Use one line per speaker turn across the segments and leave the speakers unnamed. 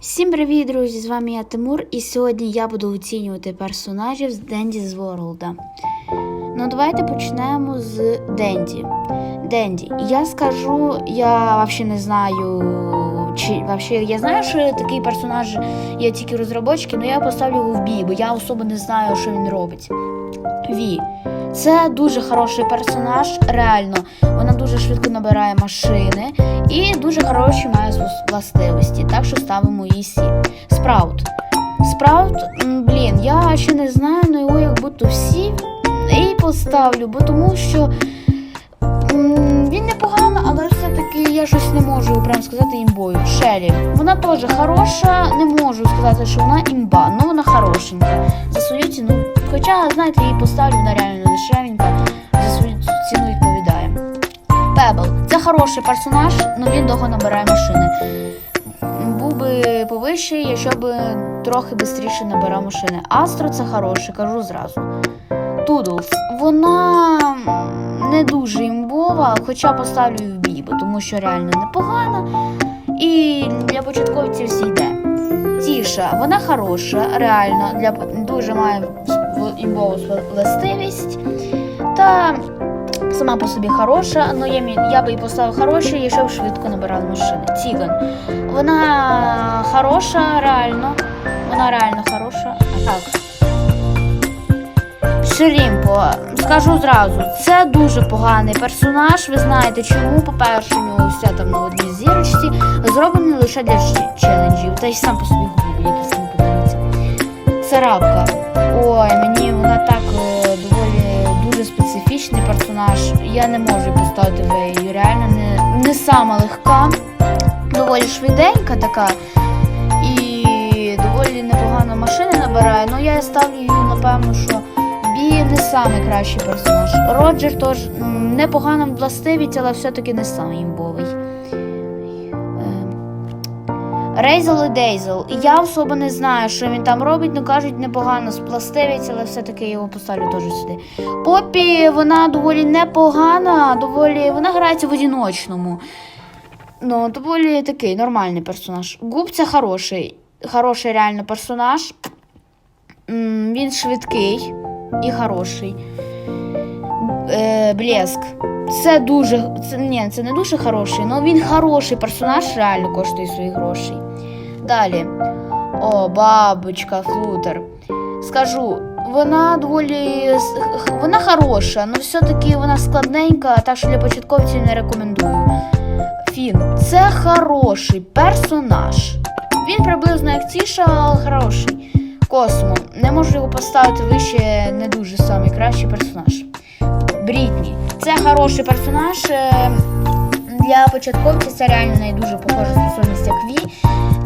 Всім привіт, друзі! З вами я Тимур, і сьогодні я буду оцінювати персонажів з Денді з Ворлда. Ну, давайте почнемо з Денді. Денді, я скажу, я взагалі не знаю. Чи вообще я знаю, що такий персонаж є тільки розробочки, але я поставлю його в бій, бо я особо не знаю, що він робить. Ві. Це дуже хороший персонаж, реально. Вона дуже швидко набирає машини і дуже хороші має властивості, так що ставимо їй сі. Спраут. Спраут, блін, я ще не знаю, але його як будто всі і поставлю, бо тому що він непогано, але все-таки я щось не можу прям сказати імбою. Шелі. Вона теж хороша, не можу сказати, що вона імба, але вона хорошенька. За свою ціну. Хоча, знаєте, її поставлю, вона реально дешевенька, за свою ціну відповідає. Пебл. Це хороший персонаж, але він довго набирає машини. Був би повищий, якщо б трохи швидше набирав машини. Астро це хороший, кажу зразу. Тудлс. Вона не дуже імбова, хоча поставлю її в бій, тому що реально непогана. І для початковців зійде. Тіша, вона хороша, реально, для дуже має імбову властивість. Та сама по собі хороша, але я, я би її поставив хорошу, якщо б швидко набирала машини. Тіган. Вона хороша, реально. Вона реально хороша. Так. Шерімпо, скажу зразу, це дуже поганий персонаж. Ви знаєте чому? По-перше, у нього все там на одній зірочці, зроблений лише для челенджів, та й сам по собі губі, якийсь не подобається. Царапка. Ой, мені вона так е, доволі дуже специфічний персонаж. Я не можу поставити в неї. Реально не, не сама легка, доволі швиденька така. І доволі непогано машини набирає. Ну я ставлю її, напевно, що Бі не найкращий персонаж. Роджер теж м, непогана властивість, але все-таки не самий імбовий. Рейзел і Дейзел. Я особо не знаю, що він там робить, ну кажуть, непогано спластивість, але все-таки його поставлю теж сюди. Попі, вона доволі непогана, доволі. Вона грається в одиночному. Ну, доволі такий нормальний персонаж. Губ це хороший. Хороший реально персонаж. Він швидкий і хороший. Е, блеск. Це дуже. Це, ні, це не дуже хороший, але він хороший персонаж, реально коштує своїх грошей. Далі. О, бабочка, флутер. Скажу, вона доволі. Вона хороша, але все-таки вона складненька, так що для початковців не рекомендую. Фін, це хороший персонаж. Він приблизно як Тіша, але хороший. Космо. Не можу його поставити вище, не дуже самий кращий персонаж. Брітні. Це хороший персонаж. Для початковців це реально не дуже похожа способність, як Ві.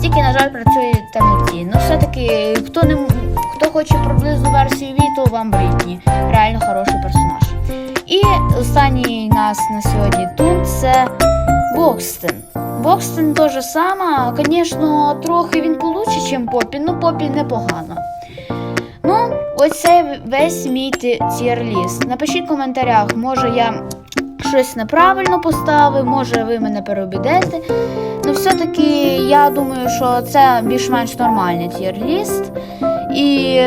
Тільки, на жаль, працює темноті. Ну, все-таки, хто не хто хоче приблизну версію Ві, то вам Брітні. Реально хороший персонаж. І останній нас на сьогодні тут це Бокстен. Бокстен те же саме, звісно, трохи він получше, ніж Попі, ну Попі непогано. Ну, ось це весь мій ті- тір-ліст. Напишіть в коментарях, може я щось неправильно поставив, може ви мене переобідете. Ну, все-таки я думаю, що це більш-менш нормальний тір-ліст. І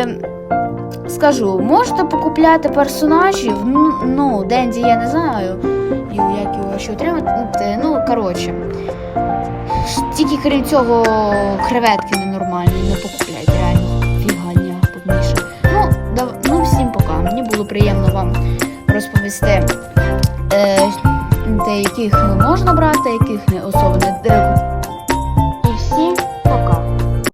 скажу, можете покупляти персонажів. Ну, Денді я не знаю, як його ще отримати. Ну, коротше. Тільки крім цього, креветки ненормальні, не покупляйте, реально. Фігання повніше. Ну, дав... ну, всім пока. Мені було приємно вам розповісти, е, те, яких можна брати, яких не особо не